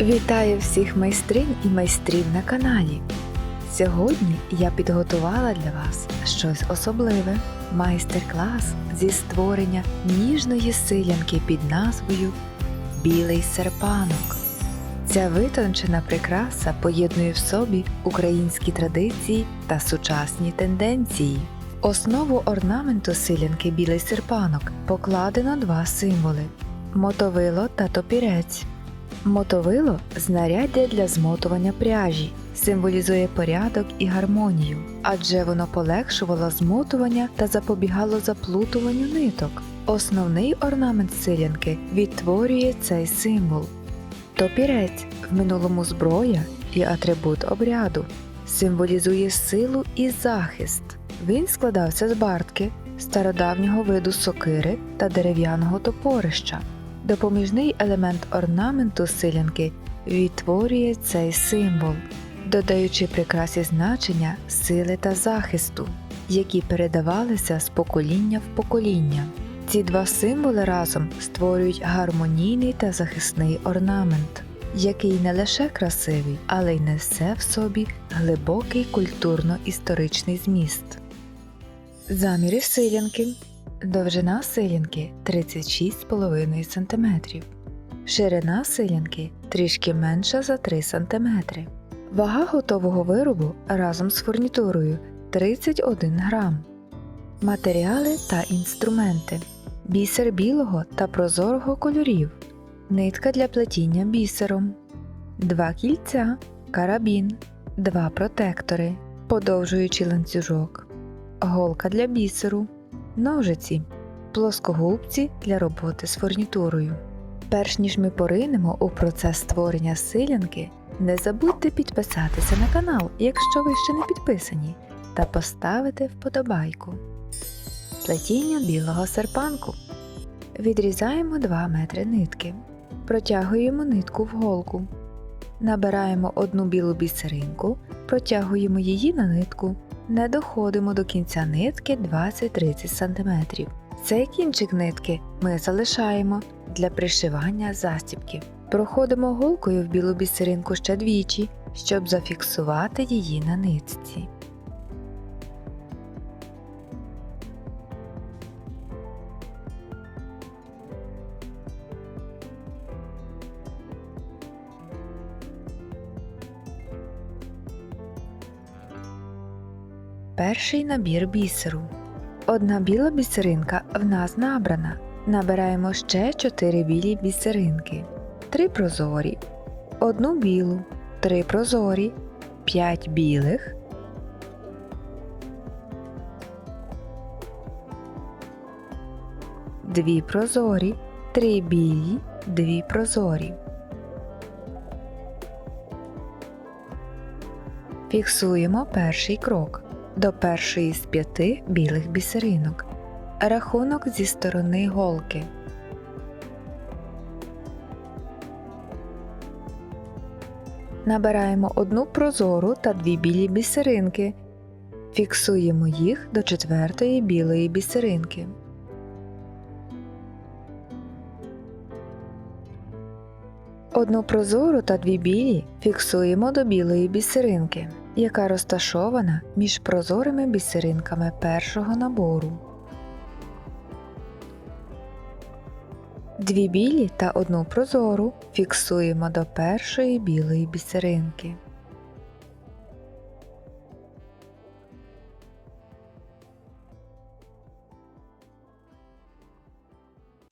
Вітаю всіх майстринь і майстрів на каналі. Сьогодні я підготувала для вас щось особливе майстер-клас зі створення ніжної силянки під назвою Білий серпанок. Ця витончена прикраса поєднує в собі українські традиції та сучасні тенденції. Основу орнаменту силянки Білий серпанок покладено два символи мотовило та топірець. Мотовило знаряддя для змотування пряжі, символізує порядок і гармонію, адже воно полегшувало змотування та запобігало заплутуванню ниток. Основний орнамент силянки відтворює цей символ. Топірець в минулому зброя і атрибут обряду, символізує силу і захист. Він складався з бартки, стародавнього виду сокири та дерев'яного топорища. Допоміжний елемент орнаменту силянки відтворює цей символ, додаючи прикрасі значення сили та захисту, які передавалися з покоління в покоління. Ці два символи разом створюють гармонійний та захисний орнамент, який не лише красивий, але й несе в собі глибокий культурно-історичний зміст. Заміри силянки Довжина силянки 36,5 см. Ширина силянки трішки менша за 3 см. Вага готового виробу разом з фурнітурою 31 грам. Матеріали та інструменти. Бісер білого та прозорого кольорів. Нитка для плетіння бісером. Два кільця. Карабін. Два протектори. Подовжуючий ланцюжок. Голка для бісеру ножиці, плоскогубці для роботи з фурнітурою. Перш ніж ми поринемо у процес створення силянки, не забудьте підписатися на канал, якщо ви ще не підписані, та поставити вподобайку. Плетіння білого серпанку. Відрізаємо 2 метри нитки. Протягуємо нитку в голку. Набираємо одну білу бісеринку, протягуємо її на нитку не доходимо до кінця нитки 20-30 см. Цей кінчик нитки ми залишаємо для пришивання застібки. Проходимо голкою в білу бісеринку ще двічі, щоб зафіксувати її на нитці. Перший набір бісеру. Одна біла бісеринка в нас набрана. Набираємо ще 4 білі бісеринки, 3 прозорі, одну білу, 3 прозорі, 5 білих, дві прозорі, 3 білі, 2 прозорі. Фіксуємо перший крок до першої з п'яти білих бісеринок. Рахунок зі сторони голки. Набираємо одну прозору та дві білі бісеринки. Фіксуємо їх до четвертої білої бісеринки. Одну прозору та дві білі фіксуємо до білої бісеринки яка розташована між прозорими бісеринками першого набору. Дві білі та одну прозору фіксуємо до першої білої бісеринки.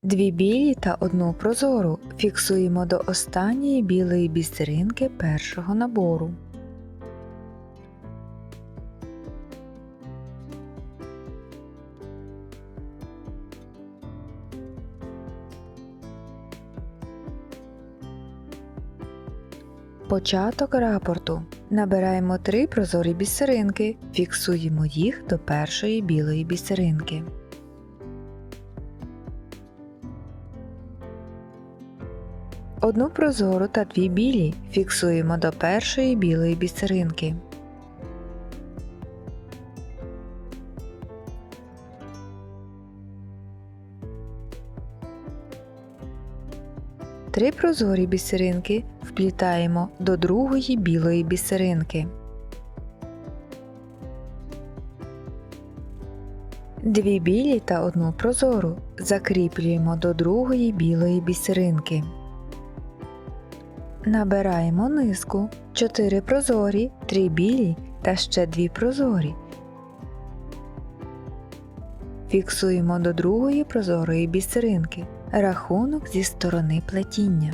Дві білі та одну прозору фіксуємо до останньої білої бісеринки першого набору. Початок рапорту. Набираємо три прозорі бісеринки, фіксуємо їх до першої білої бісеринки. Одну прозору та дві білі фіксуємо до першої білої бісеринки. Три прозорі бісеринки вплітаємо до другої білої бісеринки. Дві білі та одну прозору закріплюємо до другої білої бісеринки. Набираємо низку 4 прозорі, 3 білі та ще 2 прозорі. Фіксуємо до другої прозорої бісеринки. Рахунок зі сторони плетіння.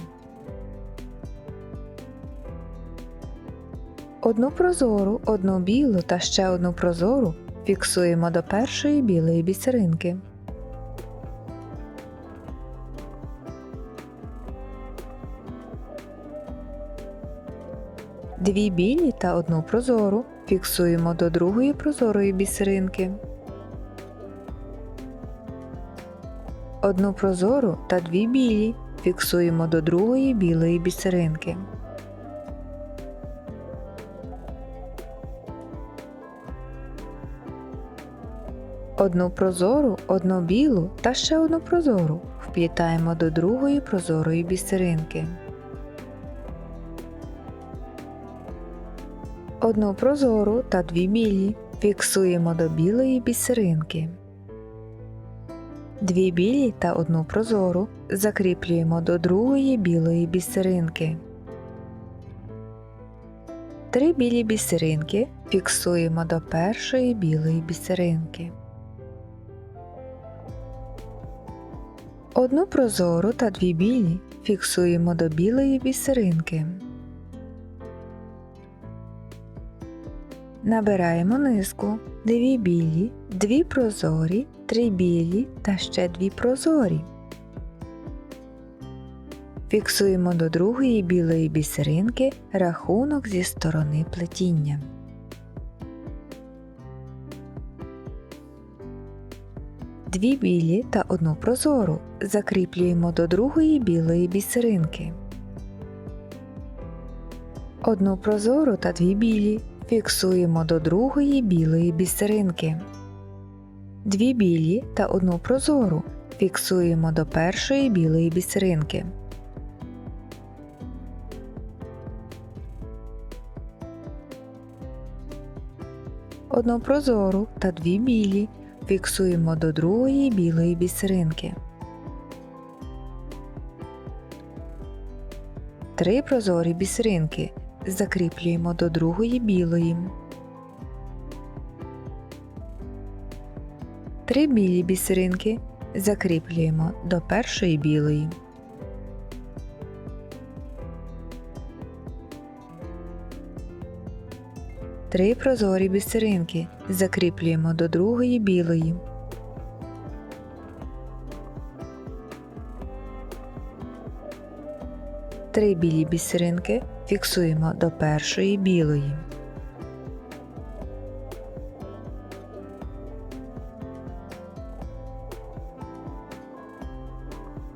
Одну прозору, одну білу та ще одну прозору фіксуємо до першої білої бісеринки. Дві білі та одну прозору фіксуємо до другої прозорої бісеринки. Одну прозору та дві білі фіксуємо до другої білої бісеринки. Одну прозору, одну білу та ще одну прозору вплітаємо до другої прозорої бісеринки. Одну прозору та дві білі фіксуємо до білої бісеринки. Дві білі та одну прозору закріплюємо до другої білої бісеринки. Три білі бісеринки фіксуємо до першої білої бісеринки. Одну прозору та дві білі фіксуємо до білої бісеринки. Набираємо низку, дві білі, дві прозорі, три білі та ще дві прозорі. Фіксуємо до другої білої бісеринки рахунок зі сторони плетіння. Дві білі та одну прозору закріплюємо до другої білої бісеринки. Одну прозору та дві білі фіксуємо до другої білої бісеринки. Дві білі та одну прозору фіксуємо до першої білої бісеринки. Одну прозору та дві білі фіксуємо до другої білої бісеринки. Три прозорі бісеринки закріплюємо до другої білої. Три білі бісеринки закріплюємо до першої білої. Три прозорі бісеринки закріплюємо до другої білої. Три білі бісеринки фіксуємо до першої білої.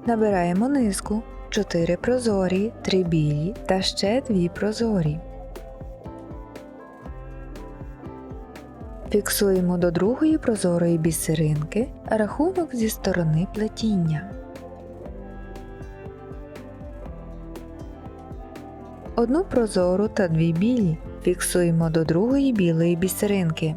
Набираємо низку 4 прозорі, 3 білі та ще 2 прозорі. Фіксуємо до другої прозорої бісеринки рахунок зі сторони плетіння. Одну прозору та дві білі фіксуємо до другої білої бісеринки.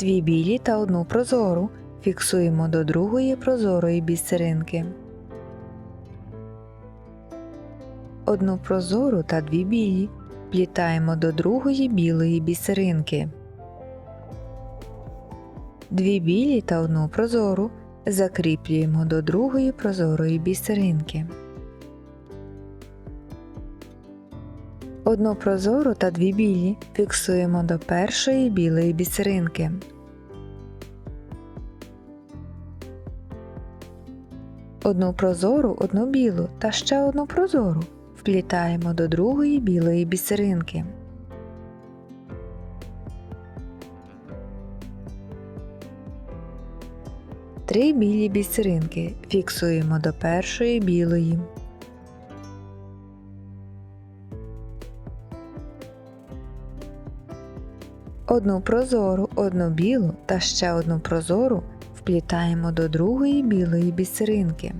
Дві білі та одну прозору фіксуємо до другої прозорої бісеринки. Одну прозору та дві білі плітаємо до другої білої бісеринки. Дві білі та одну прозору закріплюємо до другої прозорої бісеринки. Одну прозору та дві білі фіксуємо до першої білої бісеринки. Одну прозору, одну білу та ще одну прозору вплітаємо до другої білої бісеринки. Три білі бісеринки фіксуємо до першої білої. Одну прозору, одну білу та ще одну прозору вплітаємо до другої білої бісеринки.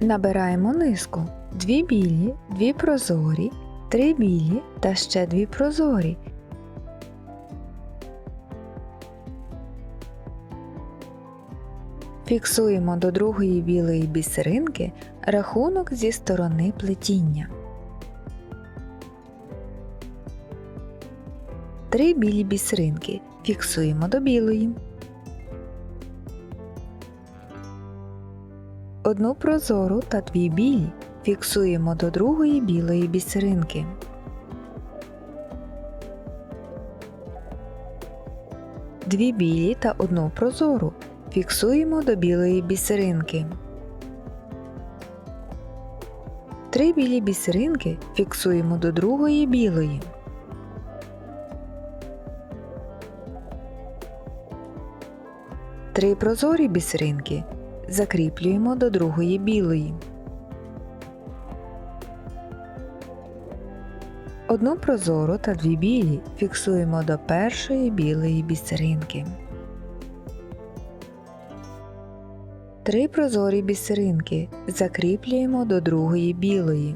Набираємо низку дві білі, дві прозорі, три білі та ще дві прозорі. Фіксуємо до другої білої бісеринки рахунок зі сторони плетіння. Три білі бісеринки фіксуємо до білої. Одну прозору та дві білі фіксуємо до другої білої бісеринки. Дві білі та одну прозору фіксуємо до білої бісеринки. Три білі бісеринки фіксуємо до другої білої. Три прозорі бісеринки закріплюємо до другої білої. Одну прозору та дві білі фіксуємо до першої білої бісеринки. Три прозорі бісеринки закріплюємо до другої білої.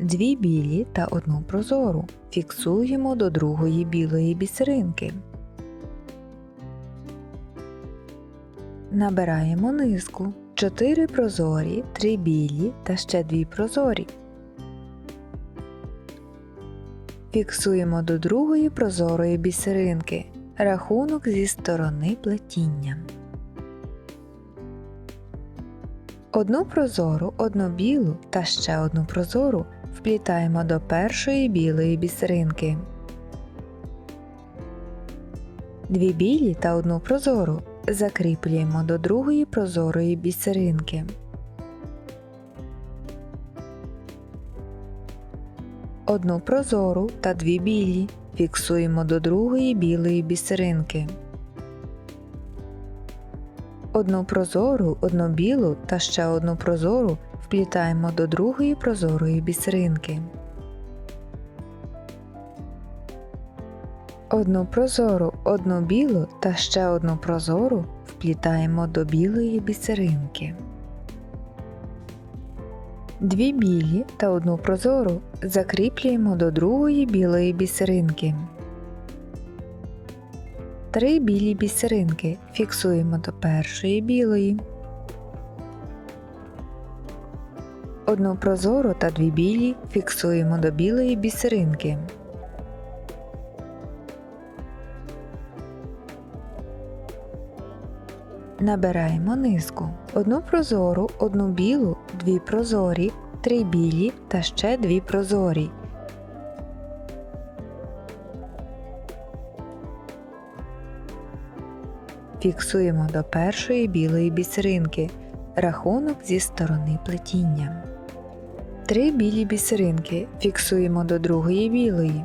Дві білі та одну прозору фіксуємо до другої білої бісеринки. Набираємо низку 4 прозорі, 3 білі та ще 2 прозорі. Фіксуємо до другої прозорої бісеринки рахунок зі сторони плетіння. Одну прозору, одну білу та ще одну прозору вплітаємо до першої білої бісеринки. Дві білі та одну прозору закріплюємо до другої прозорої бісеринки. Одну прозору та дві білі фіксуємо до другої білої бісеринки. Одну прозору, одну білу та ще одну прозору вплітаємо до другої прозорої бісеринки. Одну прозору, одну білу та ще одну прозору вплітаємо до білої бісеринки. Дві білі та одну прозору закріплюємо до другої білої бісеринки. Три білі бісеринки фіксуємо до першої білої. Одну прозору та дві білі фіксуємо до білої бісеринки. Набираємо низку. Одну прозору, одну білу, дві прозорі, три білі та ще дві прозорі. Фіксуємо до першої білої бісеринки. Рахунок зі сторони плетіння. Три білі бісеринки фіксуємо до другої білої.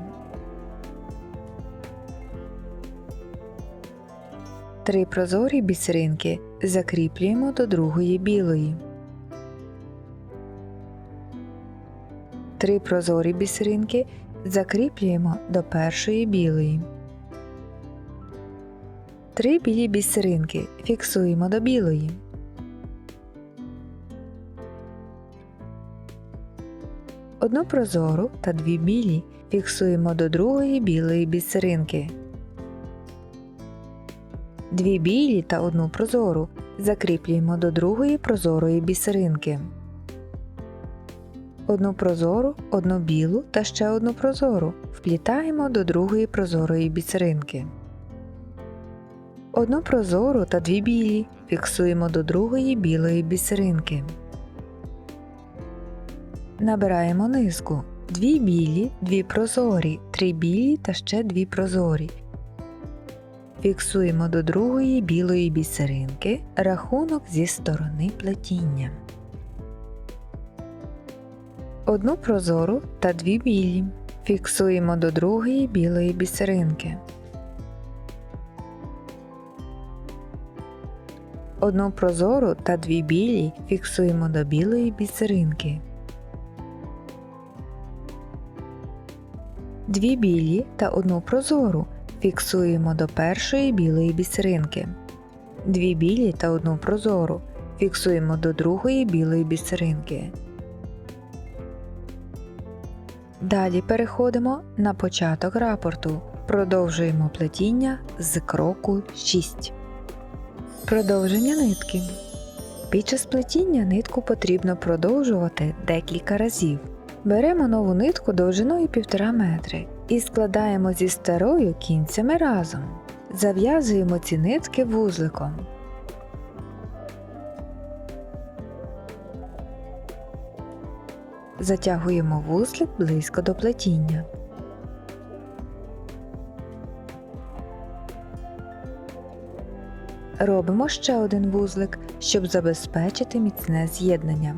Три прозорі бісеринки закріплюємо до другої білої. Три прозорі бісеринки закріплюємо до першої білої. Три білі бісеринки фіксуємо до білої. Одну прозору та дві білі фіксуємо до другої білої бісеринки. Дві білі та одну прозору закріплюємо до другої прозорої бісеринки. Одну прозору, одну білу та ще одну прозору вплітаємо до другої прозорої бісеринки. Одну прозору та дві білі фіксуємо до другої білої бісеринки. Набираємо низку. Дві білі, дві прозорі, три білі та ще дві прозорі. Фіксуємо до другої білої бісеринки рахунок зі сторони плетіння. Одну прозору та дві білі. Фіксуємо до другої білої бісеринки. Одну прозору та дві білі фіксуємо до білої бісеринки. Дві білі та одну прозору фіксуємо до першої білої бісеринки. дві білі та одну прозору. Фіксуємо до другої білої бісеринки. Далі переходимо на початок рапорту. Продовжуємо плетіння з кроку 6. Продовження нитки. Під час плетіння нитку потрібно продовжувати декілька разів. Беремо нову нитку довжиною 1,5 метри і складаємо зі старою кінцями разом. Зав'язуємо ці нитки вузликом. Затягуємо вузлик близько до плетіння. Робимо ще один вузлик, щоб забезпечити міцне з'єднання.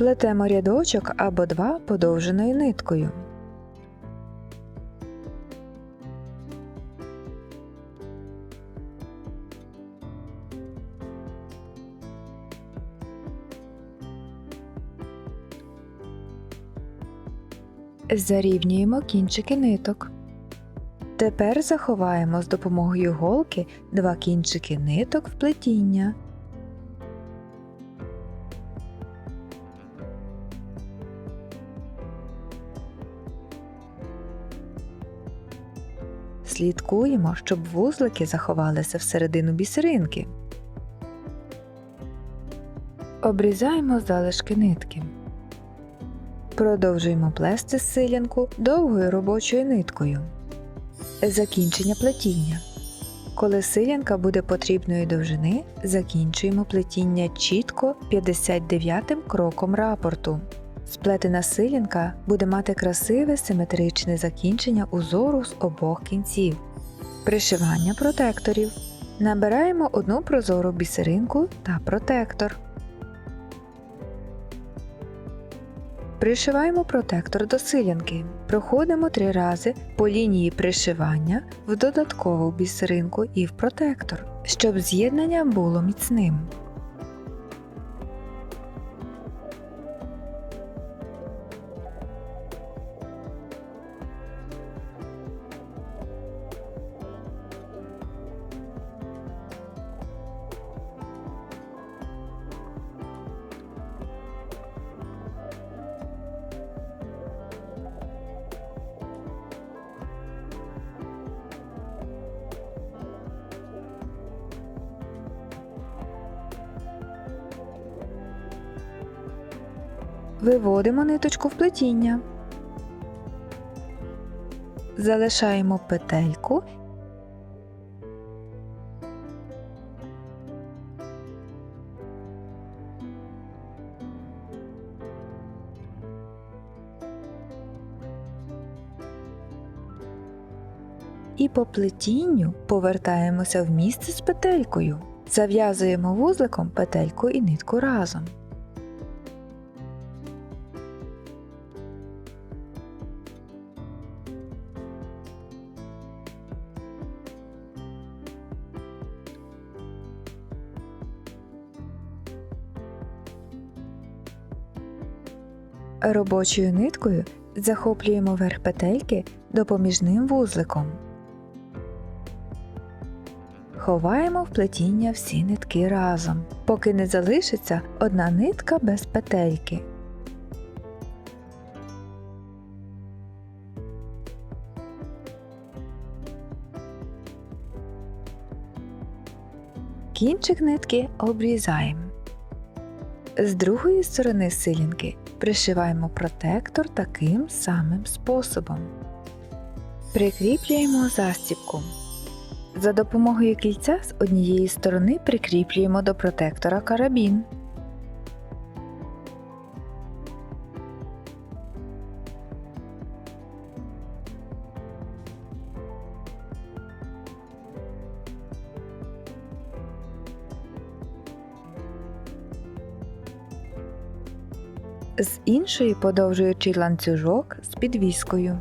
Плетемо рядочок або два подовженою ниткою. Зарівнюємо кінчики ниток. Тепер заховаємо з допомогою голки два кінчики ниток в плетіння. Слідкуємо, щоб вузлики заховалися всередину бісеринки. Обрізаємо залишки нитки. Продовжуємо плести силянку довгою робочою ниткою. Закінчення плетіння. Коли силянка буде потрібної довжини, закінчуємо плетіння чітко 59 кроком рапорту. Сплетена силянка буде мати красиве симетричне закінчення узору з обох кінців. Пришивання протекторів. Набираємо одну прозору бісеринку та протектор. Пришиваємо протектор до силянки. Проходимо три рази по лінії пришивання в додаткову бісеринку і в протектор, щоб з'єднання було міцним. Виводимо ниточку в плетіння. Залишаємо петельку. І по плетінню повертаємося в місце з петелькою. Зав'язуємо вузликом петельку і нитку разом. Робочою ниткою захоплюємо верх петельки допоміжним вузликом. Ховаємо в плетіння всі нитки разом, поки не залишиться одна нитка без петельки. Кінчик нитки обрізаємо. З другої сторони силінки пришиваємо протектор таким самим способом. Прикріплюємо застібку. За допомогою кільця з однієї сторони прикріплюємо до протектора карабін. З іншої подовжуючи ланцюжок з підвіскою.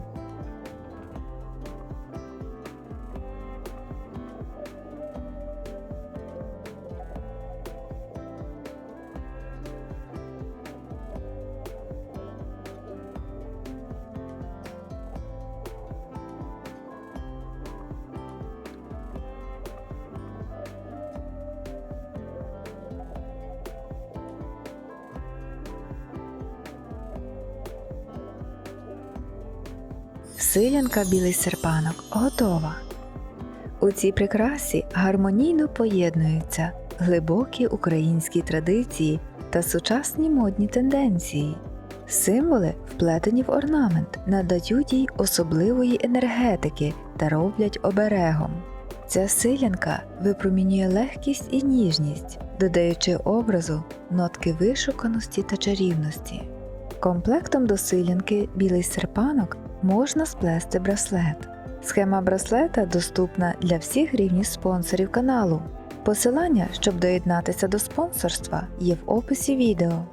Силянка білий серпанок готова. У цій прикрасі гармонійно поєднуються глибокі українські традиції та сучасні модні тенденції. Символи, вплетені в орнамент, надають їй особливої енергетики та роблять оберегом. Ця силянка випромінює легкість і ніжність, додаючи образу нотки вишуканості та чарівності. Комплектом до силянки білий серпанок можна сплести браслет. Схема браслета доступна для всіх рівнів спонсорів каналу. Посилання, щоб доєднатися до спонсорства, є в описі відео.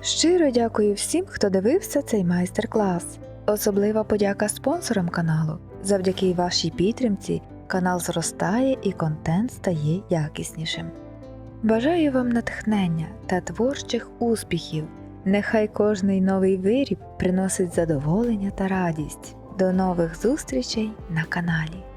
Щиро дякую всім, хто дивився цей майстер-клас. Особлива подяка спонсорам каналу. Завдяки вашій підтримці канал зростає і контент стає якіснішим. Бажаю вам натхнення та творчих успіхів. Нехай кожний новий виріб приносить задоволення та радість. До нових зустрічей на каналі.